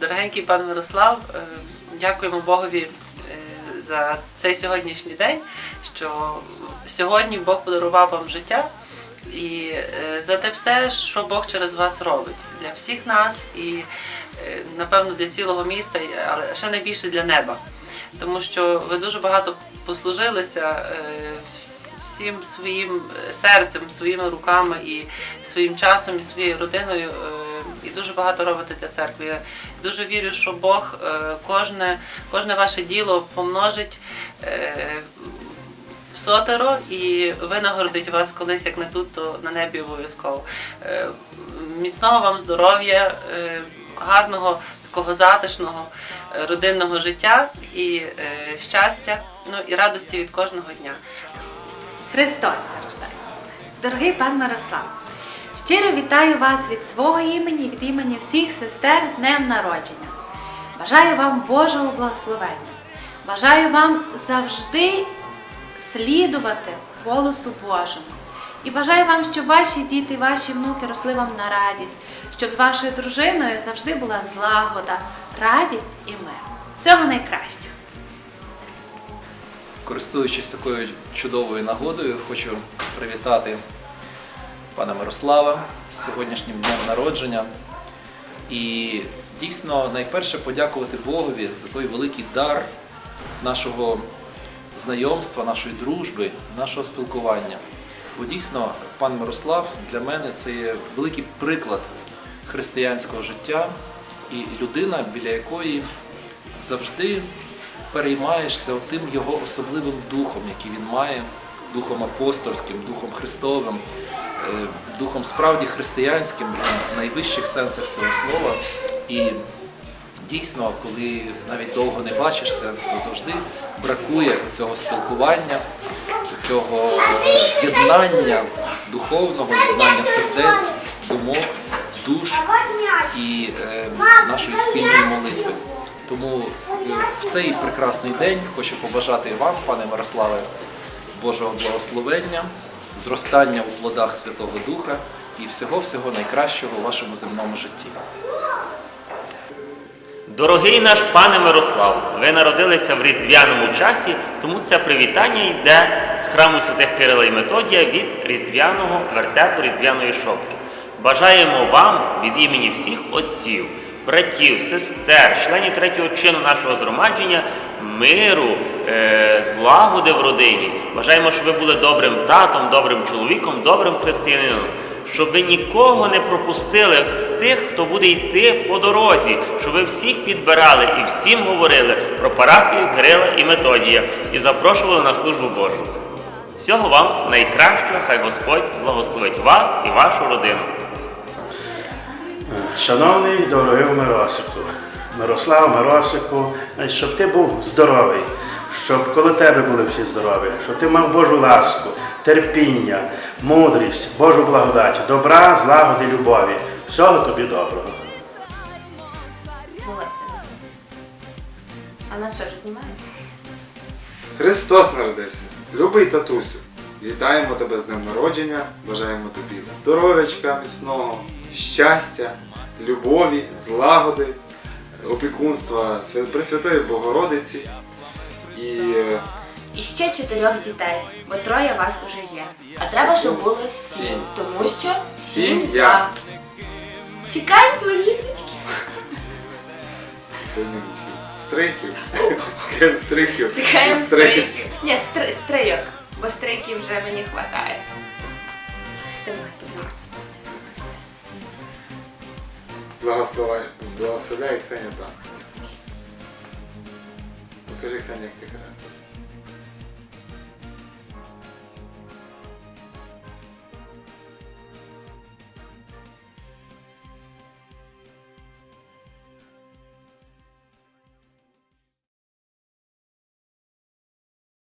Дорогенький пан Мирослав, е, дякуємо Богові е, за цей сьогоднішній день, що сьогодні Бог подарував вам життя і е, за те все, що Бог через вас робить для всіх нас і напевно для цілого міста, але ще найбільше для неба. Тому що ви дуже багато послужилися всім своїм серцем, своїми руками і своїм часом, і своєю родиною. І дуже багато робите для церкви. Я дуже вірю, що Бог е, кожне, кожне ваше діло помножить е, в сотеро і винагородить вас колись, як не тут, то на небі обов'язково. Е, Міцного вам здоров'я, гарного, такого затишного родинного життя і щастя, ну і радості від кожного дня. Христос рождає. Дорогий пан Мирослав, щиро вітаю вас від свого імені, від імені всіх сестер з днем народження. Бажаю вам Божого благословення. Бажаю вам завжди слідувати голосу Божому. І бажаю вам, щоб ваші діти, ваші внуки росли вам на радість, щоб з вашою дружиною завжди була злагода, радість і мир. Всього найкращого! Користуючись такою чудовою нагодою, хочу привітати пана Мирослава з сьогоднішнім днем народження. І дійсно найперше подякувати Богові за той великий дар нашого знайомства, нашої дружби, нашого спілкування. Бо дійсно пан Мирослав для мене це є великий приклад християнського життя і людина, біля якої завжди переймаєшся тим його особливим духом, який він має, духом апостольським, духом Христовим, духом справді християнським в найвищих сенсах цього слова. І дійсно, коли навіть довго не бачишся, то завжди бракує цього спілкування, цього єднання духовного, єднання сердець, думок, душ і е, нашої спільної молитви. Тому е, в цей прекрасний день хочу побажати вам, пане Мирославе, Божого благословення, зростання у плодах Святого Духа і всього-всього найкращого у вашому земному житті. Дорогий наш пане Мирослав, ви народилися в різдвяному часі, тому це привітання йде з храму святих Кирила і Методія від різдвяного вертепу різдвяної шопки. Бажаємо вам від імені всіх отців, братів, сестер, членів третього чину нашого згромадження миру, злагоди в родині. Бажаємо, щоб ви були добрим татом, добрим чоловіком, добрим християнином щоб ви нікого не пропустили з тих, хто буде йти по дорозі, щоб ви всіх підбирали і всім говорили про парафію Кирила і Методія і запрошували на службу Божу. Всього вам найкращого, хай Господь благословить вас і вашу родину. Шановний дорогий Миросику, Мирослав Миросику, щоб ти був здоровий, щоб коло тебе були всі здорові, щоб ти мав Божу ласку, терпіння, мудрість, Божу благодать, добра, злагоди, любові. Всього тобі доброго. Молися. А нас що ж знімаємо? Христос народився. Любий татусю. Вітаємо тебе з днем народження, бажаємо тобі здоров'ячка міцного, щастя, любові, злагоди, опікунства Пресвятої Богородиці. І е, І ще чотирьох дітей, бо троє вас уже є. А треба, щоб було сім, тому що сім'я. Чекаємо племіннички. племіннички, стриків. Чекаємо стриків. Чекаємо Стриків. Ні, стри- стрийок, бо стрийків вже мені вистачає. Давай. Благословляй, благословляй Ксеня так. Розкажи, Ксенія, як ти хрестився.